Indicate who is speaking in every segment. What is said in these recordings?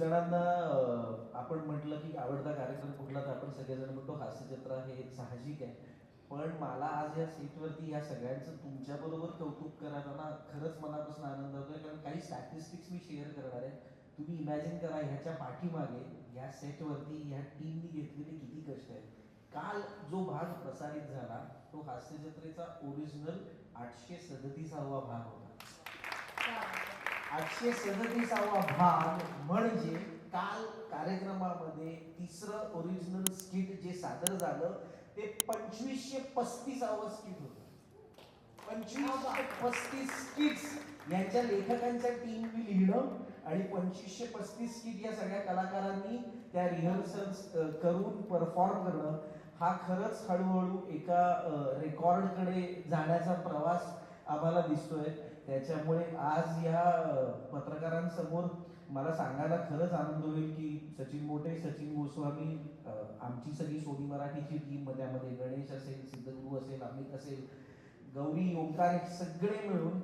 Speaker 1: जणांना आपण म्हटलं की आवडता कार्यक्रम कुठला तर आपण सगळेजण म्हणतो हास्यजत्रा हे एक साहजिक आहे. पण मला आज या सीटवरती या सगळ्यांचं तुमच्याबरोबर कौतुक करताना खरंच मनापासून आनंद होतोय. कारण काही स्टॅटिस्टिक्स मी शेअर करणार आहे. तुम्ही इमॅजिन करा ह्याच्या पाठीमागे या सेटवरती ह्या टीमनी घेतलेले किती कष्ट आहेत. काल जो भाग प्रसारित झाला तो हास्यजत्रेचा ओरिजिनल आठशे सदतीसावा भाग होता. आठशे सदतीसावा भाग म्हणजे काल कार्यक्रमामध्ये तिसरं ओरिजिनल स्किट जे सादर झालं ते पंचवीसशे पस्तीसावं स्किट होतं. पंचवीसशे पस्तीस स्किट्स यांच्या लेखकांच्या टीमनी लिहिलं आणि पंचवीसशे पस्तीस स्किट या सगळ्या कलाकारांनी त्या रिहर्सल करून परफॉर्म करणं हा खरंच हळूहळू एका रेकॉर्डकडे जाण्याचा प्रवास आम्हाला दिसतोय. त्याच्यामुळे आज या पत्रकारांसमोर मला सांगायला खरंच आनंद होईल की सचिन मोठे सचिन गोस्वामी आमची सगळी सोनी मराठीची टीम त्यामध्ये गणेश असेल सिद्धगुरु असेल अमित असेल गौरी ओंकार सगळे मिळून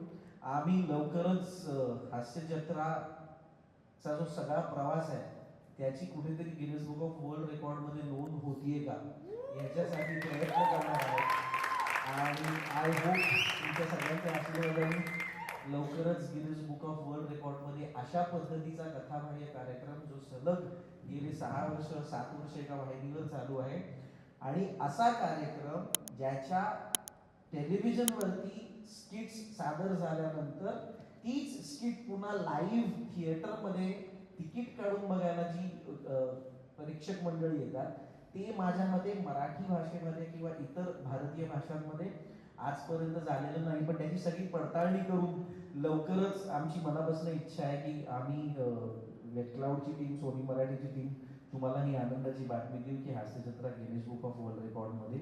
Speaker 1: आम्ही लवकरच अ, हास्यजत्राचा जो सगळा प्रवास आहे त्याची कुठेतरी गिनेस बुक ऑफ वर्ल्ड रेकॉर्डमध्ये नोंद होतीये का? याच्यासाठी प्रयत्न करणार आहोत. आणि आय होप तुमच्या सगळ्यांच्या आशीर्वादाने. लवकरच गिरीज बुक ऑफ वर्ल्ड रेकॉर्डमध्ये अशा पद्धतीचा कथाबाह्य कार्यक्रम जो सलग गेले सहा वर्ष सात वर्ष एका वाहिनीवर चालू आहे. आणि असा कार्यक्रम ज्याच्या टेलिव्हिजनवरती स्किट्स सादर झाल्यानंतर तीच स्किट पुन्हा लाईव्ह थिएटरमध्ये तिकीट काढून बघायला जी परीक्षक मंडळी येतात ते माझ्या मते मराठी भाषेमध्ये किंवा इतर भारतीय भाषांमध्ये आजपर्यंत झालेलं नाही पण त्याची सगळी पडताळणी करून लवकरच आमची मनापासून इच्छा आहे की आम्ही वेटक्लाउडची टीम सोनी मराठीची टीम तुम्हाला ही आनंदाची बातमी देऊ की Hasyajatra Guinness Book of World रेकॉर्डमध्ये